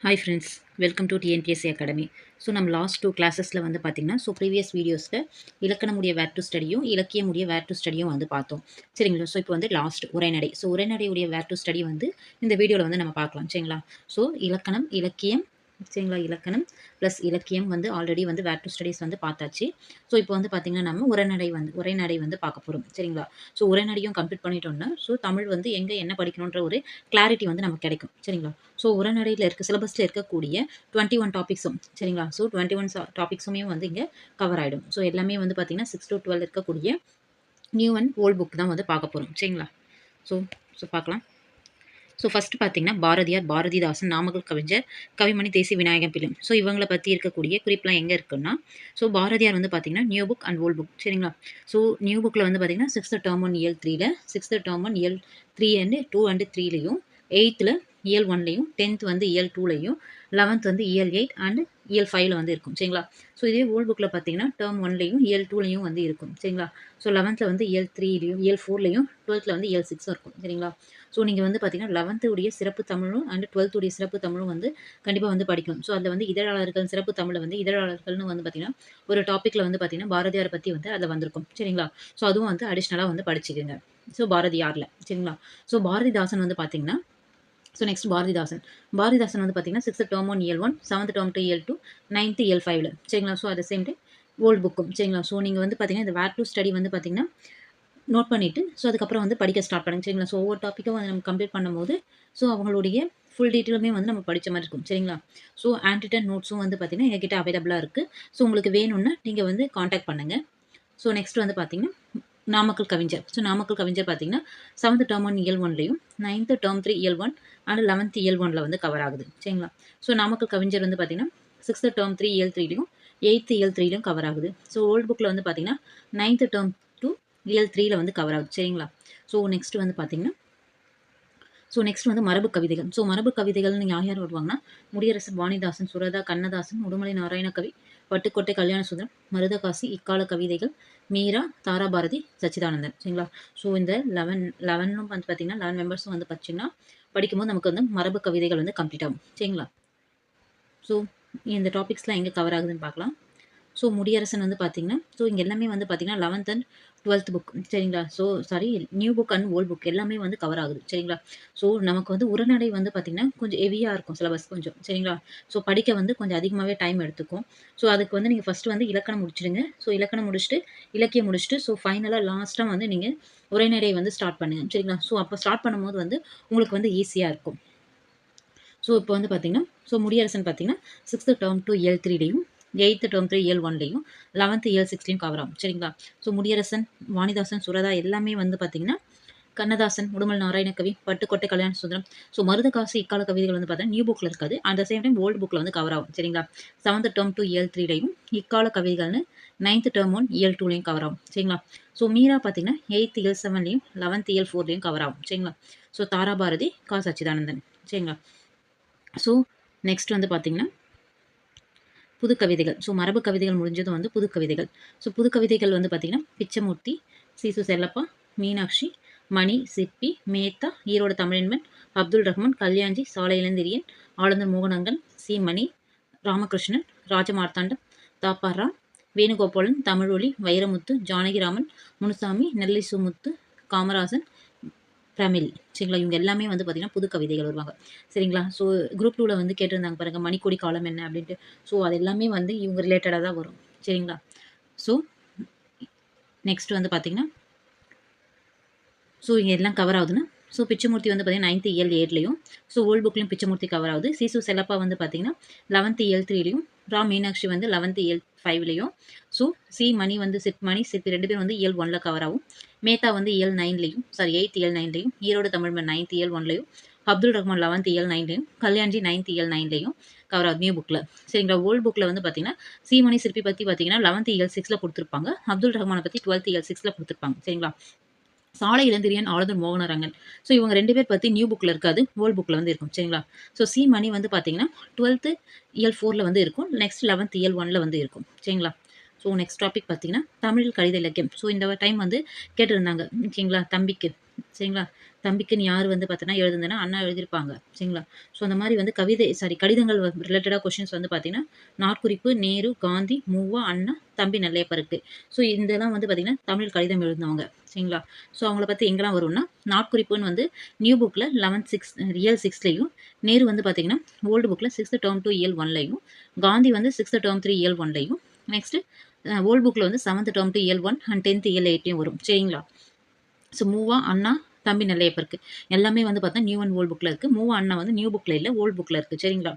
Hi friends welcome to TNPSC academy so நம்ம last two கிளாஸஸில் வந்து பார்த்திங்கன்னா ஸோ ப்ரீவியஸ் வீடியோஸில் இலக்கணமுடைய வேர் டு ஸ்டடியும் இலக்கியமுடைய வேர் டு ஸ்டடியும் வந்து பார்த்தோம். சரிங்களா? ஸோ இப்போ வந்து லாஸ்ட் உரைநடை. ஸோ உரைநடையுடைய வேர் டு ஸ்டடி வந்து இந்த வீடியோவில் வந்து நம்ம பார்க்கலாம். சரிங்களா? ஸோ இலக்கணம் இலக்கியம் சரிங்களா? இலக்கணம் ப்ளஸ் இலக்கியம் வந்து ஆல்ரெடி வந்து வேர் டு ஸ்டடீஸ் வந்து பார்த்தாச்சு. ஸோ இப்போ வந்து பார்த்திங்கன்னா நம்ம உரைநடை வந்து உரைநடை வந்து பார்க்க போகிறோம் சரிங்களா? ஸோ உரைநடையும் கம்ப்ளீட் பண்ணிட்டோம்னா ஸோ தமிழ் வந்து எங்கே என்ன படிக்கணுன்ற ஒரு கிளாரிட்டி வந்து நமக்கு கிடைக்கும். சரிங்களா? ஸோ உரைநடையில் இருக்க சிலபஸில் இருக்கக்கூடிய டுவெண்ட்டி ஒன் டாபிக்ஸும் சரிங்களா? ஸோ டுவெண்ட்டி ஒன் டாபிக்ஸுமே வந்து இங்கே கவர் ஆகிடும் ஸோ எல்லாமே வந்து பார்த்திங்கன்னா சிக்ஸ் டு டுவெல் இருக்கக்கூடிய நியூ அண்ட் ஓல்ட் புக் தான் வந்து பார்க்க போகிறோம் சரிங்களா? ஸோ ஸோ பார்க்கலாம். ஸோ ஃபஸ்ட்டு பார்த்தீங்கன்னா பாரதியார் பாரதிதாசன் நாமக்கல் கவிஞர் கவிமணி தேசி விநாயகம் பிலிம் ஸோ இவங்களை பற்றி இருக்கக்கூடிய குறிப்பெலாம் எங்கே இருக்குன்னா ஸோ பாரதியார் வந்து பார்த்தீங்கன்னா new book and old book சரிங்களா? ஸோ நியூ புக்கில் வந்து பார்த்தீங்கன்னா சிக்ஸ்த்து டேர்ம் ஒன் இயல் த்ரீல சிக்ஸ்த்து டேர்ம் ஒன் இயல் த்ரீ அண்டு டூ அண்டு த்ரீலையும் எயித்தில் இயல் ஒன்லையும் டென்த் வந்து இயல் டூலையும் லெவன்த் வந்து இயல் எயிட் அண்ட் இயல் ஃபைவ்ல வந்து இருக்கும் சரிங்களா? ஸோ இதே ஓல்ட் புக்கில் பார்த்தீங்கன்னா டேர்ம் ஒன்லையும் இயல் டூலையும் வந்து இருக்கும் சரிங்களா? ஸோ லெவன்த்தில் வந்து இயல் த்ரீலையும் இயல் ஃபோர்லையும் டுவெல்த்தில் வந்து இயல் சிக்ஸும் இருக்கும் சரிங்களா? ஸோ நீங்கள் வந்து பார்த்தீங்கன்னா லெவன்த்துடைய சிறப்பு தமிழும் அண்ட் டுவெல்த்துடைய சிறப்பு தமிழும் வந்து கண்டிப்பாக வந்து படிக்கணும். ஸோ அதில் வந்து இதழாளர்கள் சிறப்பு தமிழை வந்து இதழாளர்கள்னு வந்து பார்த்தீங்கன்னா ஒரு டாப்பிக்கில் வந்து பார்த்தீங்கன்னா பாரதியாரை பற்றி வந்து அதில் வந்திருக்கும் சரிங்களா? ஸோ அதுவும் வந்து அடிஷ்னலாக வந்து படிச்சுக்கோங்க. ஸோ பாரதியாரில் சரிங்களா? ஸோ பாரதிதாசன் வந்து பார்த்தீங்கன்னா ஸோ நெக்ஸ்ட் பாரதிதாசன் பாரதிதாசன் வந்து பார்த்தீங்கன்னா சிக்ஸ்த் டேர்ம் ஒன் இயல் ஒன் செவன்த் டேர்ம் டூ இயல் டூ நைன்த்து இயல் ஃபைவ்ல சரிங்களா? So at same time old புக்கும் சரிங்களா? ஸோ நீங்கள் வந்து பார்த்தீங்கன்னா இந்த வேர் டூ ஸ்டடி வந்து பார்த்தீங்கன்னா நோட் பண்ணிவிட்டு ஸோ அதுக்கப்புறம் வந்து படிக்க ஸ்டார்ட் பண்ணுங்க. சரிங்களா? ஸோ ஒவ்வொரு டாப்பிக்கும் வந்து நம்ம கம்ப்ளீட் பண்ணும்போது ஸோ அவங்களுடைய ஃபுல் டீட்டெயிலுமே வந்து நம்ம படித்த மாதிரி இருக்கும். சரிங்களா? ஸோ ஆன்டிட்டன் நோட்ஸும் வந்து பார்த்திங்கன்னா எங்ககிட்ட அவைலபிளாக இருக்குது ஸோ உங்களுக்கு வேணும்னா நீங்கள் வந்து காண்டாக்ட் பண்ணுங்கள் ஸோ நெக்ஸ்ட் வந்து பார்த்திங்கன்னா நாமக்கல் கவிஞர். ஸோ நாமக்கல் கவிஞர் பார்த்தீங்கன்னா செவன்த் டேர்ம் ஒன் இயல் ஒன்லையும் நைன்த்து டேர்ம் த்ரீ இயல் ஒன் அண்ட் லெவன்த் இயல் ஒனில் வந்து கவர் ஆகுது. சரிங்களா? ஸோ நாமக்கல் கவிஞர் வந்து பார்த்திங்கன்னா சிக்ஸ்த்து டேர்ம் த்ரீ இயல் த்ரீலையும் எயித்து இயல் த்ரீலையும் கவர் ஆகுது. ஸோ ஓல்டு புக்கில் வந்து பார்த்திங்கன்னா நைன்த்து டேர்ம் டூ இயல் த்ரீல வந்து கவர் ஆகுது. சரிங்களா? ஸோ நெக்ஸ்ட் வந்து பார்த்திங்கன்னா ஸோ நெக்ஸ்ட் வந்து மரபு கவிதைகள். ஸோ மரபு கவிதைகள்னு யார் யார் வருவாங்கன்னா முடியரசன் வாணிதாசன் சுரதா கண்ணதாசன் உடுமலை நாராயணகவி பட்டுக்கோட்டை கல்யாண சுந்தரம் மருதகாசி இக்கால கவிதைகள் மீரா தாராபாரதி சச்சிதானந்தன். சரிங்களா? ஸோ இந்த லெவன் லெவனும் வந்து பார்த்தீங்கன்னா லெவன் மெம்பர்ஸும் வந்து பார்த்தீங்கன்னா படிக்கும்போது நமக்கு வந்து மரபு கவிதைகள் வந்து கம்ப்ளீட் ஆகும். சரிங்களா? ஸோ இந்த டாபிக்ஸ்லாம் எங்கே கவர் ஆகுதுன்னு பார்க்கலாம். ஸோ முடியரசன் வந்து பார்த்திங்கன்னா ஸோ இங்கே எல்லாமே வந்து பார்த்திங்கன்னா லெவன்த் அண்ட் டுவெல்த் புக் சரிங்களா? So sorry new book and old book எல்லாமே வந்து கவர் ஆகுது. சரிங்களா? ஸோ நமக்கு வந்து உரைநடை வந்து பார்த்திங்கன்னா கொஞ்சம் ஹெவியாக இருக்கும் சிலபஸ் கொஞ்சம். சரிங்களா? ஸோ படிக்க வந்து கொஞ்சம் அதிகமாகவே டைம் எடுத்துக்கும். ஸோ அதுக்கு வந்து நீங்கள் ஃபஸ்ட்டு வந்து இலக்கணம் முடிச்சிடுங்க. ஸோ இலக்கணம் முடிச்சுட்டு இலக்கியம் முடிச்சுட்டு ஸோ ஃபைனலாக லாஸ்ட்டாக வந்து நீங்கள் உரைநடை வந்து ஸ்டார்ட் பண்ணுங்கள் சரிங்களா? ஸோ அப்போ ஸ்டார்ட் பண்ணும்போது வந்து உங்களுக்கு வந்து ஈஸியாக இருக்கும். ஸோ இப்போ வந்து பார்த்திங்கன்னா ஸோ முடியரசன் பார்த்திங்கன்னா சிக்ஸ்த்து டேர்ம் டூ எல் த்ரீலையும் எயித்து டேர்ம் த்ரீ இயல் ஒன்லையும் லெவன்த்து இயல் சிக்ஸ்லையும் கவர் ஆகும். சரிங்களா? ஸோ முடியரசன் வாணிதாசன் சுரதா எல்லாமே வந்து பார்த்திங்கன்னா கண்ணதாசன் உடுமல் நாராயணகவி பட்டுக்கோட்டை கல்யாண சுந்தரம். ஸோ மருதகாசு இக்கால கவிதைகள் வந்து பார்த்தீங்கன்னா நியூ புக்கில் இருக்காது. At the same time old புக்கில் வந்து கவர் ஆகும். சரிங்களா? செவன்த் டேர்ம் டூ இயல் த்ரீலையும் இக்கால கவிதைகள்னு நைன்த் டேர்ம் ஒன் இயல் டூலையும் கவர் ஆகும். சரிங்களா? ஸோ மீரா பார்த்தீங்கன்னா எயித் இயல் செவன்லையும் லெவன்த் இயல் ஃபோர்லையும் கவர் ஆகும். சரிங்களா? ஸோ தாராபாரதி கா சச்சிதானந்தன். சரிங்களா? ஸோ நெக்ஸ்ட் வந்து பார்த்திங்கன்னா புது கவிதைகள் ஸோ மரபு கவிதைகள் முடிஞ்சதும் வந்து புது கவிதைகள் ஸோ புது கவிதைகள் வந்து பார்த்திங்கன்னா பிச்சமூர்த்தி சிசு செல்லப்பா மீனாட்சி மணி சிப்பி மேத்தா ஈரோடு தமிழன்மன் அப்துல் ரஹ்மான் கல்யாண்ஜி சாலை இளந்திரியன் ஆளுநர் மோகனங்கன் சி. மணி ராமகிருஷ்ணன் ராஜமார்த்தாண்டம் தாப்பாரா வேணுகோபாலன் தமிழொலி வைரமுத்து ஜானகிராமன் முனுசாமி நெல்லை சுமுத்து காமராசன் பிரமிழ் சரிங்களா? இவங்க எல்லாமே வந்து பார்த்திங்கன்னா புது கவிதைகள் வருவாங்க. சரிங்களா? ஸோ குரூப் டூவில் வந்து கேட்டிருந்தாங்க பாருங்கள் மணிக்கொடி காலம் என்ன அப்படின்ட்டு. ஸோ அது எல்லாமே வந்து இவங்க ரிலேட்டடாக தான் வரும். சரிங்களா? ஸோ நெக்ஸ்ட் வந்து பார்த்திங்கன்னா ஸோ இங்கே எல்லாம் கவர் ஆகுதுன்னா ஸோ பிச்சமூர்த்தி வந்து பார்த்திங்கன்னா நைன்த்து இயல் எயிட்லையும் ஸோ ஓல்டு புக்லையும் பிச்சமூர்த்தி கவர் ஆகுது. சிசு செல்லப்பா வந்து பார்த்திங்கன்னா லெவன்த்து இயல் த்ரீலையும் ரா மீனாட்சி வந்து லெவன்த்து இயல் ஃபைவ்லையும் ஸோ சி மணி வந்து சிட் மணி சித் ரெண்டு பேரும் வந்து இயல் ஒனில் கவர் ஆகும். மேத்தா வந்து இயல் நைன்லையும் சாரி எயித் இயல் நைன்லையும் ஈரோடு தமிழ்மன் நைன்த் இயல் ஒன்லையும் அப்துல் ரஹ்மான் லெவன்த் இயல் நைன்லையும் கல்யாண்ஜி நைன்த் இயல் நைன்லையும் கவர் ஆகுது நியூ புக்கில் சரிங்களா ஓல்டு புக்கில் வந்து பார்த்தீங்கன்னா சீமணி சிற்பி பற்றி பார்த்தீங்கன்னா லெவன்த் இயல் சிக்ஸில் கொடுத்துருப்பாங்க. அப்துல் ரஹ்மானை பற்றி டுவெல்த் இயல் சிக்ஸில் கொடுத்துருப்பாங்க. சரிங்களா? சாலை இளந்திரியன் ஆளுநர் மோகனரங்கன். ஸோ இவங்க ரெண்டு பேர் பற்றி நியூ புக்கில் இருக்காது ஓல்டு புக்கில் வந்து இருக்கும். சரிங்களா? ஸோ சி மணி வந்து பார்த்தீங்கன்னா டுவெல்த்து இயல் ஃபோரில் வந்து இருக்கும் நெக்ஸ்ட் லெவன்த் இயல் ஒனில் வந்து இருக்கும். சரிங்களா? ஸோ நெக்ஸ்ட் டாபிக் பார்த்தீங்கன்னா தமிழ் கடித இலக்கியம். ஸோ இந்த டைம் வந்து கேட்டிருந்தாங்க. ஓகேங்களா தம்பிக்கு. சரிங்களா? தம்பிக்குன்னு யார் வந்து பார்த்தீங்கன்னா எழுதுந்தேன்னா அண்ணா எழுதியிருப்பாங்க. சரிங்களா? ஸோ அந்த மாதிரி வந்து கவிதை சாரி கடிதங்கள் ரிலேட்டடாக கொஷின்ஸ் வந்து பார்த்தீங்கன்னா நாட்குறிப்பு நேரு காந்தி மூவா அண்ணா தம்பி நெல்லையப்பருக்கு. ஸோ இதெல்லாம் வந்து பார்த்தீங்கன்னா தமிழ் கடிதம் எழுதினவங்க. சரிங்களா? ஸோ அவங்கள பற்றி எங்கெல்லாம் வரும்னா நாட்குறிப்புன்னு வந்து நியூ புக்கில் லெவன்த் சிக்ஸ் ரியல் சிக்ஸ்லையும் நேரு வந்து பார்த்தீங்கன்னா ஓல்டு புக்கில் சிக்ஸ்த் டேர்ம் டூ இயல் ஒன்லையும் காந்தி வந்து சிக்ஸ்த் டேர்ம் த்ரீ இயல் ஒன்லையும் நெக்ஸ்ட்டு ஓல்டு புக்கில் வந்து செவன்த் டேர்ம் டு இயல் ஒன் அண்ட் டென்த் இயல் எயிட்டையும் வரும். சரிங்களா? ஸோ மூவா அண்ணா தம்பி நெல்லையப்பருக்கு எல்லாமே வந்து பார்த்தா நியூ அண்ட் ஓல்ட் புக்கில் இருக்குது மூவா அண்ணா வந்து நியூ புக்கில் இல்லை ஓல்டு புக்கில் இருக்குது சரிங்களா?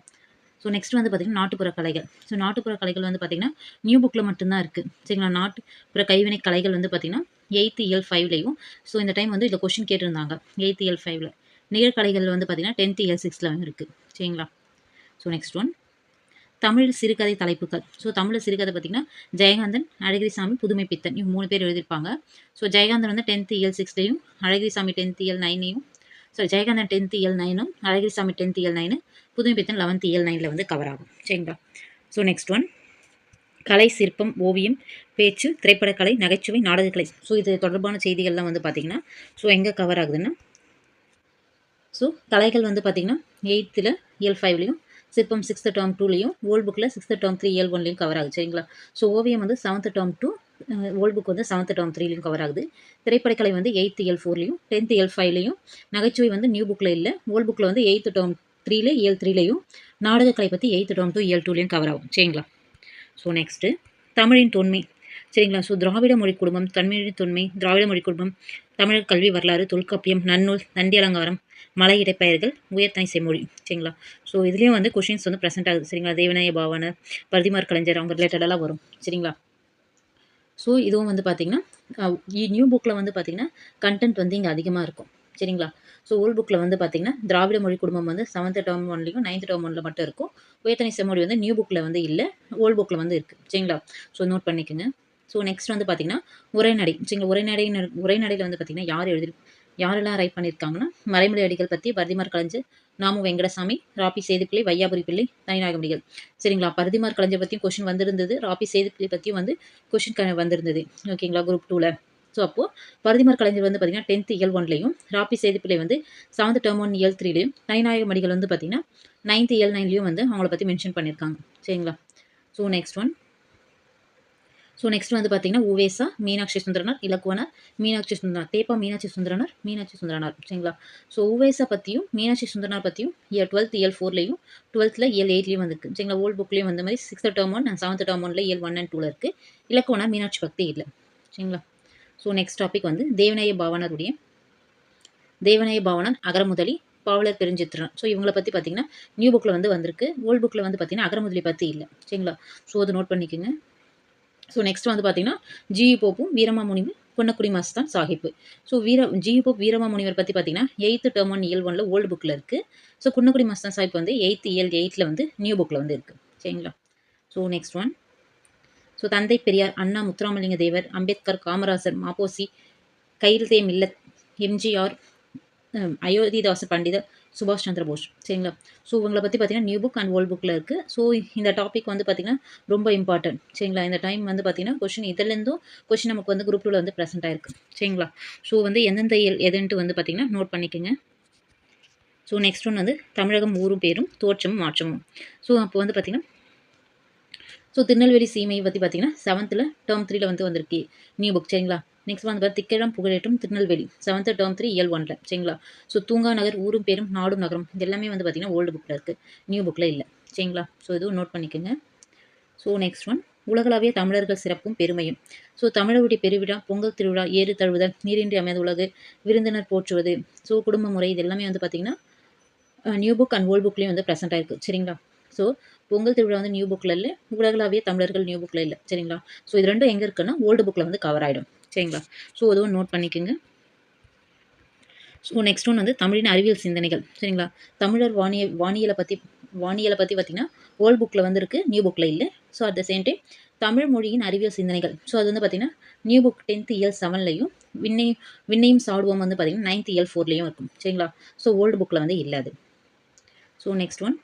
ஸோ நெக்ஸ்ட் வந்து பார்த்திங்கன்னா நாட்டுப்புற கலைகள். ஸோ நாட்டுப்புற கலைகள் வந்து பார்த்திங்கன்னா நியூ புக்கில் மட்டும்தான் இருக்குது சரிங்களா? நாட்டுப்புற கைவினை கலைகள் வந்து பார்த்திங்கன்னா எயித் இயல் ஃபைவ்லேயும் ஸோ இந்த டைம் வந்து இதில் கொஷின் கேட்டிருந்தாங்க. எயித் இயல் ஃபைவ்ல நிகழ்கலைகள் வந்து பார்த்திங்கன்னா டென்த் இயல் சிக்ஸில் இருக்குது சரிங்களா? ஸோ நெக்ஸ்ட் ஒன் தமிழ் சிறுகதை தலைப்புகள். ஸோ தமிழ் சிறுகதை பார்த்திங்கன்னா ஜெயகாந்தன் அழகிரிசாமி புதுமை பித்தன் இவங்க மூணு பேர் எழுதியிருப்பாங்க. ஸோ ஜெயகாந்தன் வந்து டென்த் இயல் அழகிரி அழகிரிசாமி டென்த் இயல் நைனையும் ஸோ ஜெயகாந்தன் டென்த் இயல் நைனும் அழகிரிசாமி டென்த் இயல் நைனு புதுமை பித்தன் லெவன்த் இயல் நைனில் வந்து கவர் ஆகும். சரிங்களா? ஸோ நெக்ஸ்ட் ஒன் கலை சிற்பம் ஓவியம் பேச்சு திரைப்படக்கலை நகைச்சுவை நாடகக்கலை. ஸோ இது தொடர்பான செய்திகள்லாம் வந்து பார்த்திங்கன்னா ஸோ எங்கே கவர் ஆகுதுன்னா ஸோ கலைகள் வந்து பார்த்திங்கன்னா எயித்தில் இயல் ஃபைவ்லையும் சிற்பம் சிக்ஸ்த் டேர்ம் டூலையும் ஓல்ட் புக்கில் சிக்ஸ்த் டேர்ம் த்ரீ இயல் ஒன்லையும் கவர் ஆகுது சரிங்களா? ஸோ ஓவியம் வந்து seventh term two old book வந்து செவன்த் டேர்ம் த்ரீலையும் கவர் ஆகுது. திரைப்படக்கலை வந்து எயித் இயல் ஃபோர்லையும் டென்த் இயல் ஃபைவ்லையும் நகைச்சுவை வந்து நியூ புக்கில் இல்லை. ஓல்ட் புக்கில் வந்து எயித்து டேர்ம் த்ரீல இயல் த்ரீலையும் நாடகக்கலை பற்றி எயித்து டேர்ம் டூ இயல் டூலையும் கவர் ஆகும் சரிங்களா? ஸோ நெக்ஸ்ட்டு தமிழின் தொன்மை. சரிங்களா? ஸோ திராவிட மொழி குடும்பம் தமிழ் தொன்மை திராவிட மொழி குடும்பம் தமிழர் கல்வி வரலாறு தொல்காப்பியம் நன்னூல் நந்தி அலங்காரம் மலை இடைப்பெயர்கள் உயர்த்தனை செம்மொழி சரிங்களா? ஸோ இதுலேயும் வந்து கொஷின்ஸ் வந்து ப்ரெசென்ட் ஆகுது சரிங்களா? தேவநாய பாவன பரதிமார் கலைஞர் அவங்க ரிலேட்டடெல்லாம் வரும் சரிங்களா? ஸோ இதுவும் வந்து பார்த்திங்கன்னா நியூ புக்கில் வந்து பார்த்திங்கன்னா கண்டென்ட் வந்து இங்கே அதிகமாக இருக்கும் சரிங்களா? ஸோ ஓல்ட் புக்கில் வந்து பார்த்திங்கன்னா திராவிட மொழி குடும்பம் வந்து செவன்த் டேர்ம் ஒன்லையும் நைன்த் டேர்ம் ஒன்ல மட்டும் இருக்கும். உயர்த்தனை செம்மொழி வந்து நியூ புக்கில் வந்து இல்லை ஓல்ட் புக்கில் வந்து இருக்குது சரிங்களா? ஸோ நோட் பண்ணிக்கோங்க. ஸோ நெக்ஸ்ட் வந்து பார்த்திங்கன்னா உரைநடை சரிங்களா? உரைநடை உரைநடையில் வந்து பார்த்திங்கன்னா யார் எழுதி யாரெல்லாம் ரைட் பண்ணியிருக்காங்கன்னா மறைமொழி அடிகள் பற்றி பரதிமார் கலைஞர் நாமு வெங்கடசாமி ராபி சேதுப்பிள்ளை வையாபுரி பிள்ளை தனிநாயகமடிகள் சரிங்களா? பரதிமார் கலைஞர் பற்றியும் கொஷின் வந்திருந்தது. ராபி சேதுப்பிள்ளை பற்றியும் வந்து கொஷின் க வந்திருந்தது. ஓகேங்களா? குரூப் டூவில் ஸோ அப்போது பரதிமார் கலைஞர் வந்து பார்த்திங்கன்னா டென்த் இயல் ஒன்லையும் ராபி சேதுப்பிள்ளை வந்து செவன்த் டேர்ம் ஒன் இயல் த்ரீலையும் தனிநாயக மடிகள் வந்து பார்த்திங்கன்னா நைன்த் இயல் நைன்லையும் வந்து அவங்கள பற்றி மென்ஷன் பண்ணியிருக்காங்க சரிங்களா? So next one so next வந்து பார்த்தீங்கன்னா உவேசா மீனாட்சி சுந்தரனார் இலக்குவனார் மீனாட்சி சுந்தரனார் தேப்பா மீனாட்சி சுந்தரனார் மீனாட்சி சுந்தரனார் சரிங்களா? ஸோ உவேசா பற்றியும் மீனாட்சி சுந்தரனார் பற்றியும் இயர் டுவெல்த் இயல் ஃபோர்லையும் டுவெல்த்தில் இயல் எயிட்லையும் வந்துருக்கு. சரிங்களா? ஓல்ட் புக்லேயும் வந்த மாதிரி sixth term one seventh term ஒன்ல இயல் ஒன் அண்ட் டூவில் இருக்குது இலக்குவனார் மீனாட்சி பக்தி இல்லை. சரிங்களா? ஸோ நெக்ஸ்ட் டாபிக் வந்து தேவநாய பாவனருடைய தேவநாய பாவனன் அகரமுதலி பாவலர் பெருஞ்சித்திரன். ஸோ இவங்களை பற்றி பார்த்தீங்கன்னா நியூ புக்கில் வந்து வந்திருக்கு. ஓல்ட் புக்கில் வந்து பார்த்தீங்கன்னா அகரமுதலி பற்றி இல்லை. சரிங்களா? ஸோ அதை நோட் பண்ணிக்கோங்க. ஸோ நெக்ஸ்ட் வந்து பார்த்தீங்கன்னா ஜி போப்பும் வீரமா முனிவர் பொன்னக்குடி மஸ்தான் சாஹிப்பு. ஸோ வீர ஜி போப் வீரமா முனிவர் பற்றி பார்த்தீங்கன்னா எயித்து டேர்ம் ஒன் இயல் ஒன்ல ஓல்டு புக்கில் இருக்குது ஸோ குன்னக்குடி மஸ்தான் சாஹிப் வந்து எயித்து இயல் எயிட்டில் வந்து நியூ புக்கில் வந்து இருக்குது சரிங்களா? ஸோ நெக்ஸ்ட் ஒன் ஸோ தந்தை பெரியார் அண்ணா முத்துராமலிங்க தேவர் அம்பேத்கர் காமராசர் மாப்போசி கைல்தே மில்லத் எம்ஜிஆர் அயோத்திதாச பண்டிதர் சுபாஷ் சந்திர போஸ். சரிங்களா? ஸோ இவங்களை பற்றி பார்த்தீங்கன்னா நியூ புக் அண்ட் ஓல்ட் புக்கில் இருக்குது ஸோ இந்த டாபிக் வந்து பார்த்திங்கன்னா ரொம்ப இம்பார்ட்டன்ட் சரிங்களா? இந்த டைம் வந்து பார்த்திங்கன்னா கொஷின் இதுலேருந்தும் கொஷின் நமக்கு வந்து குரூப் டூவில் வந்து ப்ரெசென்ட் ஆயிருக்கு. சரிங்களா? ஸோ வந்து எந்தெந்த எதுன்ட்டு வந்து பார்த்திங்கன்னா நோட் பண்ணிக்கோங்க. ஸோ நெக்ஸ்ட் ஒன்று வந்து தமிழகம் ஊரும் பேரும் தோற்றமும் மாற்றமும். ஸோ அப்போ வந்து பார்த்திங்கன்னா ஸோ திருநெல்வேலி சீமையை பற்றி பார்த்தீங்கன்னா செவன்த்தில் டேர்ம் த்ரீல வந்து வந்திருக்கு. நியூ புக் சரிங்களா? நெக்ஸ்ட் வந்து பார்த்து திக்கழம் புகழேற்றும் திருநெல்வேலி. செவன்த் டேர்ம் த்ரீ இயல் ஒன்ல சரிங்களா? ஸோ தூங்கா நகர் ஊரும் பேரும் நாடும் நகரம் இது எல்லாமே வந்து பார்த்திங்கன்னா ஓல்டு புக்கில் இருக்குது நியூ புக்கில் இல்லை சரிங்களா? ஸோ இதுவும் நோட் பண்ணிக்கோங்க. ஸோ நெக்ஸ்ட் ஒன் உலகளாவிய தமிழர்கள் சிறப்பும் பெருமையும். ஸோ தமிழருடைய பெருவிழா பொங்கல் திருவிழா ஏறு தழுவுதல் நீரின்றி அமைந்த உலகு விருந்தினர் போற்றுவது ஸோ குடும்ப முறை இது எல்லாமே வந்து பார்த்திங்கன்னா நியூ புக் அண்ட் ஓல்டு புக்லேயும் வந்து ப்ரெசென்ட் ஆயிருக்கு சரிங்களா? ஸோ பொங்கல் திருவிழா வந்து நியூ புக்கில் இல்லை. உலகளாவிய தமிழர்கள் நியூ புக்கில் இல்லை. சரிங்களா? ஸோ இது ரெண்டும் எங்கே இருக்குன்னா ஓல்டு புக்கில் வந்து கவர் ஆகிடும் சரிங்களா? ஸோ அதுவும் நோட் பண்ணிக்கோங்க. ஸோ நெக்ஸ்ட் ஒன் வந்து தமிழின் அறிவியல் சிந்தனைகள். சரிங்களா? தமிழர் வானிய வானியலை பற்றி வானியலை பற்றி பார்த்திங்கன்னா ஓல்டு புக்கில் வந்து இருக்குது நியூ புக்கில் இல்லை. So at the same time Tamil மொழியின் அறிவியல் சிந்தனைகள். ஸோ அது வந்து பார்த்திங்கன்னா நியூ புக் டென்த் இயல் செவன்லையும் விண்ணை விண்ணையும் சாடுவோம் வந்து பார்த்திங்கன்னா நைன்த் இயல் ஃபோர்லேயும் இருக்கும். சரிங்களா? ஸோ ஓல்டு புக்கில் வந்து இல்லாது so next one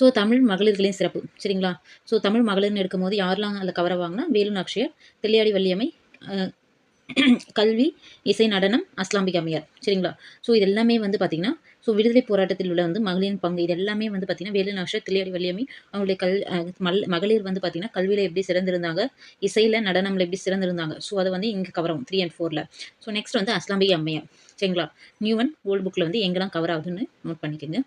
so Tamil மகளிர்களின் சிறப்பு சரிங்களா? ஸோ தமிழ் மகளிர்னு எடுக்கும்போது யாரெல்லாம் அதில் கவர் வாங்கினா வேலு அக்ஷயர் தெல்லியாடி வள்ளியம்மை கல்வி இசை நடனம் அஸ்லாம்பிக் அம்மையார் சரிங்களா? ஸோ இது எல்லாமே வந்து பார்த்திங்கன்னா ஸோ விடுதலை போராட்டத்தில் உள்ள வந்து மகளிரின் பங்கு. இது எல்லாமே வந்து பார்த்திங்கன்னா வேலு நாஷர் தில்லையாடி வள்ளியம்மை அவங்களுடைய கல் மல் மகளிர் வந்து பார்த்திங்கன்னா கல்வியில் எப்படி சிறந்திருந்தாங்க இசையில் நடனமில் எப்படி சிறந்திருந்தாங்க. ஸோ அதை வந்து இங்கே கவரும் த்ரீ அண்ட் ஃபோரில் ஸோ நெக்ஸ்ட் வந்து அஸ்லாம்பிக் அம்மையார் சரிங்களா? நியூ ஒன் ஓல்டு புக்கில் வந்து எங்கெல்லாம் கவர் ஆகுதுன்னு நோட் பண்ணிக்கோங்க.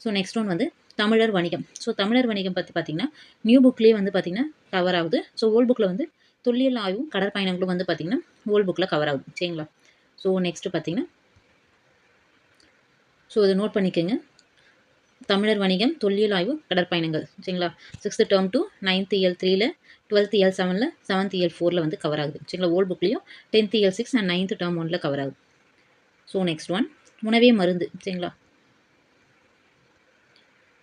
ஸோ நெக்ஸ்ட் ஒன் வந்து தமிழர் வணிகம். ஸோ தமிழர் வணிகம் பற்றி பார்த்திங்கன்னா நியூ புக்லேயே வந்து பார்த்திங்கன்னா கவர் ஆகுது. ஸோ ஓல்ட் புக்கில் வந்து தொல்லியல் ஆய்வும் கடற்பயணங்களும் வந்து பார்த்திங்கன்னா ஓல்ட் புக்கில் கவர் ஆகுது. சரிங்களா? ஸோ நெக்ஸ்ட்டு பார்த்திங்கன்னா ஸோ இதை நோட் பண்ணிக்கோங்க. தமிழர் வணிகம் தொல்லியல் ஆய்வு கடற்பயணங்கள். சரிங்களா? சிக்ஸ்த்து டேர்ம் டூ நைன்த் இயல் த்ரீல டுவெல்த் இயல் செவனில் செவன்த் இயல் ஃபோரில் வந்து கவர் ஆகுது. சரிங்களா? ஓல்ட் புக்லேயும் டென்த் இயல் சிக்ஸ் அண்ட் நைன்த் டேர்ம் ஒனில் கவர் ஆகுது. ஸோ நெக்ஸ்ட் ஒன் உணவே மருந்து. சரிங்களா?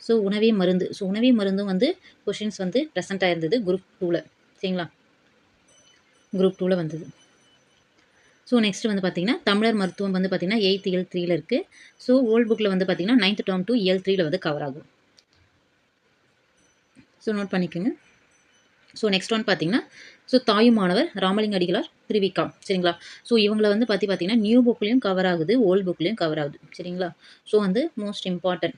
ஸோ உணவே மருந்து. ஸோ உணவே மருந்தும் வந்து கொஷின்ஸ் வந்து ப்ரெசென்ட் இருந்தது குரூப் டூவில் சரிங்களா? குரூப் டூவில் வந்தது. ஸோ நெக்ஸ்ட் வந்து பார்த்திங்கன்னா தமிழர் மருத்துவம் வந்து பார்த்திங்கன்னா எயித் இயல் த்ரீயில் இருக்குது ஸோ ஓல்டு புக்கில் வந்து பார்த்திங்கன்னா நைன்த் டேர்ம் டூ இயல் த்ரீயில் வந்து கவர் ஆகும். ஸோ நோட் பண்ணிக்கோங்க. ஸோ நெக்ஸ்ட் ஒன் பார்த்தீங்கன்னா ஸோ தாயுமானவர் ராமலிங்க அடிகளார் திருவிக்கா. சரிங்களா? ஸோ இவங்கள வந்து பார்த்தி பார்த்தீங்கன்னா நியூ புக்லேயும் கவர் ஆகுது ஓல்டு புக்லேயும் கவர் ஆகுது. சரிங்களா? ஸோ வந்து மோஸ்ட் இம்பார்ட்டன்ட்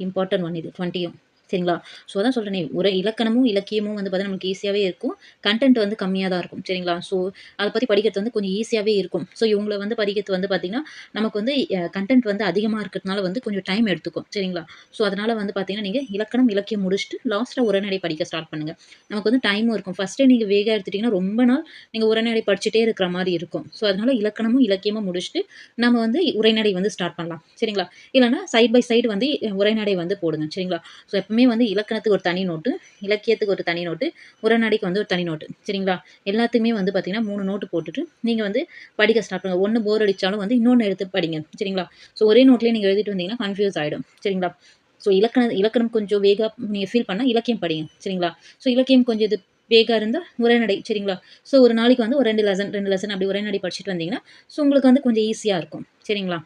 இம்பார்ட்டன்ட் ஒன் இது டுவெண்ட்டியும் சரிங்களா? ஸோ அதான் சொல்கிறேனே ஒரு இலக்கணமும் இலக்கியமும் வந்து பார்த்தீங்கன்னா நமக்கு ஈஸியாகவே இருக்கும். கண்டென்ட் வந்து கம்மியாக தான் இருக்கும் சரிங்களா? ஸோ அதை பற்றி படிக்கிறது வந்து கொஞ்சம் ஈஸியாகவே இருக்கும். ஸோ இவங்களை வந்து படிக்கிறது வந்து பார்த்திங்கன்னா நமக்கு வந்து கண்டென்ட் வந்து அதிகமாக இருக்கிறதுனால வந்து கொஞ்சம் டைம் எடுத்துக்கும் சரிங்களா? ஸோ அதனால் வந்து பார்த்திங்கன்னா நீங்கள் இலக்கணம் இலக்கியம் முடிச்சுட்டு லாஸ்ட்டில் உரைநடை படிக்க ஸ்டார்ட் பண்ணுங்கள் நமக்கு வந்து டைமும் இருக்கும். ஃபஸ்ட்டே நீங்கள் வேகம் எடுத்துட்டிங்கன்னா ரொம்ப நாள் நீங்கள் உரைநடை படிச்சுட்டே இருக்கிற மாதிரி இருக்கும். ஸோ அதனால் இலக்கணமும் இலக்கியமும் முடிச்சுட்டு நம்ம வந்து உரைநடை வந்து ஸ்டார்ட் பண்ணலாம் சரிங்களா? இல்லைனா சைட் பை சைடு வந்து உரைநடை வந்து போடுங்க சரிங்களா? ஸோ எப்போ எப்பவுமே வந்து இலக்கணத்துக்கு ஒரு தனி நோட்டு இலக்கியத்துக்கு ஒரு தனி நோட்டு உரநடைக்கு வந்து ஒரு தனி நோட்டு. சரிங்களா? எல்லாத்துக்குமே வந்து பார்த்திங்கன்னா மூணு நோட்டு போட்டுட்டு நீங்கள் வந்து படிக்க ஸ்டார்ட் பண்ணுங்கள் ஒன்று போர் அடித்தாலும் வந்து இன்னொன்று எடுத்து படிங்க. சரிங்களா? ஸோ ஒரே நோட்லேயே நீங்கள் எழுதிட்டு வந்தீங்கன்னா கன்ஃபியூஸ் ஆகிடும் சரிங்களா? ஸோ இலக்கண இலக்கணம் கொஞ்சம் வேகாக நீங்கள் ஃபீல் பண்ணால் இலக்கியம் படிங்க. சரிங்களா? ஸோ இலக்கியம் கொஞ்சம் இது வேகாக இருந்தால் உரைநடை சரிங்களா? ஸோ ஒரு நாளைக்கு வந்து ஒரு ரெண்டு லெசன் ரெண்டு லெசன் அப்படி உரைநடை படிச்சுட்டு வந்தீங்கன்னா ஸோ உங்களுக்கு வந்து கொஞ்சம் ஈஸியாக இருக்கும். சரிங்களா?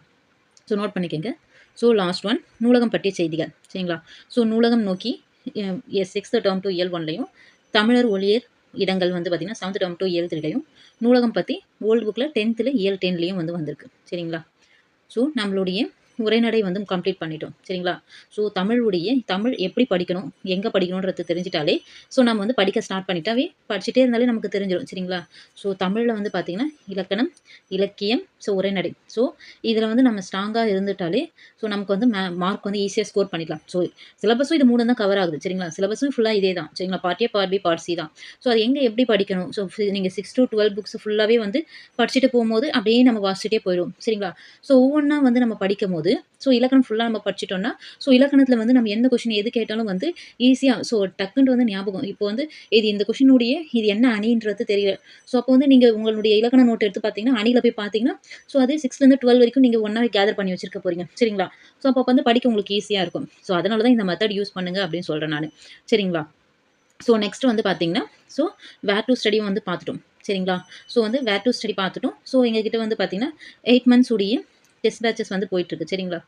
ஸோ நோட் பண்ணிக்கோங்க. ஸோ லாஸ்ட் ஒன் நூலகம் பற்றிய செய்திகள். சரிங்களா? ஸோ நூலகம் நோக்கி சிக்ஸ்த்து டேர்ம் டூ இயல் ஒன்லையும் தமிழர் ஒளியர் இடங்கள் வந்து பார்த்திங்கன்னா செவன்த் டேர்ம் டூ இயல் த்ரீலையும் நூலகம் பற்றி ஓல்டு புக்கில் டென்த்தில் இயல் டென்லேயும் வந்து வந்திருக்கு. சரிங்களா? ஸோ நம்மளுடைய உரைநடை வந்து கம்ப்ளீட் பண்ணிட்டோம். சரிங்களா? ஸோ தமிழுடைய தமிழ் எப்படி படிக்கணும் எங்கே படிக்கணுன்றது தெரிஞ்சிட்டாலே ஸோ நம்ம வந்து படிக்க ஸ்டார்ட் பண்ணிட்டாவே படிச்சுட்டே இருந்தாலே நமக்கு தெரிஞ்சிடும் சரிங்களா? ஸோ தமிழில் வந்து பார்த்திங்கன்னா இலக்கணம் இலக்கியம் ஸோ உரைநடை. ஸோ இதில் வந்து நம்ம ஸ்ட்ராங்காக இருந்துட்டாலே ஸோ நமக்கு வந்து மே மார்க் வந்து ஈஸியாக ஸ்கோர் பண்ணிக்கலாம். ஸோ சிலபஸும் இது மூணு தான் கவர் ஆகுது சரிங்களா? சிலபஸும் ஃபுல்லாக இதே தான் சரிங்களா? Part A part B part C தான். ஸோ அது எங்கே எப்படி படிக்கணும்? ஸோ நீங்கள் சிக்ஸ் டு டுவெல் புக்ஸ் ஃபுல்லாகவே வந்து படிச்சுட்டு போகும்போது அப்படியே நம்ம வாசிச்சுட்டே போயிடும் சரிங்களா? ஸோ ஒவ்வொன்றா வந்து நம்ம படிக்கும் போது ஸோ இலக்கணம் ஃபுல்லாக நம்ம படிச்சிட்டோம்னா ஸோ இலக்கணத்தில் வந்து நம்ம எந்த கொஷின் எது கேட்டாலும் வந்து ஈஸியாக ஸோ டக்குன்ட்டு வந்து ஞாபகம். இப்போ வந்து இது இந்த கொஷினுடைய இது என்ன அணின்றது தெரியல. ஸோ அப்போ வந்து நீங்கள் உங்களுடைய இலக்கண நோட் எடுத்து பார்த்தீங்கன்னா அணியில் போய் பார்த்தீங்கன்னா ஸோ அது சிக்ஸ்த்லேருந்து டுவெல் வரைக்கும் நீங்கள் ஒன்றாவே கேதர் பண்ணி வச்சிருக்க போகிறீங்க சரிங்களா? ஸோ அப்போ வந்து படிக்க உங்களுக்கு ஈஸியாக இருக்கும். ஸோ அதனால தான் இந்த மெத்தட் யூஸ் பண்ணுங்க அப்படின்னு சொல்கிறேன் நான். சரிங்களா? ஸோ நெக்ஸ்ட் வந்து பார்த்தீங்கன்னா ஸோ வேர் டு ஸ்டடியும் வந்து பார்த்துட்டோம் சரிங்களா? ஸோ வந்து வேர் டு ஸ்டடி பார்த்துட்டோம் ஸோ எங்ககிட்ட வந்து பார்த்தீங்கன்னா எயிட் மந்த்ஸ் உடைய டெஸ்ட் பேச்சஸ் வந்து போயிட்டுருக்கு சரிங்களா?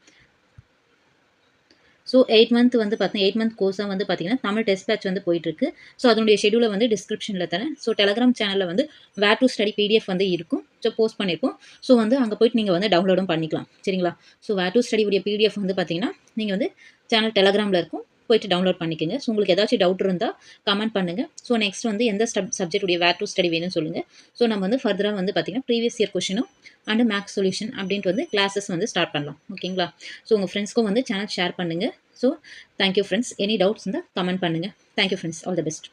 ஸோ எயிட் மந்த் வந்து பார்த்தீங்கன்னா எயிட் மந்த் கோர்ஸாக வந்து பார்த்தீங்கன்னா தமிழ் டெஸ்ட் பேட்ச் வந்து போயிட்டுருக்கு. ஸோ அதனுடைய ஷெடியூலை வந்து டிஸ்கிரிப்ஷனில் தரேன். ஸோ டெலகிராம் சேனலில் வந்து வேர் டு ஸ்டடி பிடிஎஃப் வந்து இருக்கும். ஸோ போஸ்ட் பண்ணியிருக்கோம் ஸோ வந்து அங்கே போயிட்டு நீங்கள் வந்து டவுன்லோடும் பண்ணிக்கலாம் சரிங்களா? ஸோ வேர் டு ஸ்டடி உடைய பிடிஎஃப் வந்து பார்த்தீங்கன்னா நீங்கள் வந்து சேனல் டெலகிராமில் இருக்கும். போயிட்டு டவுன்லோட் பண்ணிக்கோங்க. ஸோ உங்களுக்கு ஏதாச்சும் டவுட் இருந்தால் கமெண்ட் பண்ணுங்கள் ஸோ நெக்ஸ்ட் வந்து எந்த ஸ்டப் சப்ஜெக்ட் உடைய வேர் டு ஸ்டடி வேணும்னு சொல்லுங்கள் ஸோ நம்ம வந்து ஃபர்தராக வந்து பார்த்திங்கன்னா ப்ரீவியஸ் இயர் கொஷினும் அண்டு மேக்ஸ் சொல்யூஷன் அப்படின்ட்டு வந்து கிளாஸஸ் வந்து ஸ்டார்ட் பண்ணலாம். ஓகேங்களா ஸோ உங்கள் ஃப்ரெண்ட்ஸ்க்கும் வந்து சேனல் ஷேர் பண்ணுங்கள் so thank you friends any doubts இருந்தால் கமெண்ட் பண்ணுங்கள் thank you friends all the best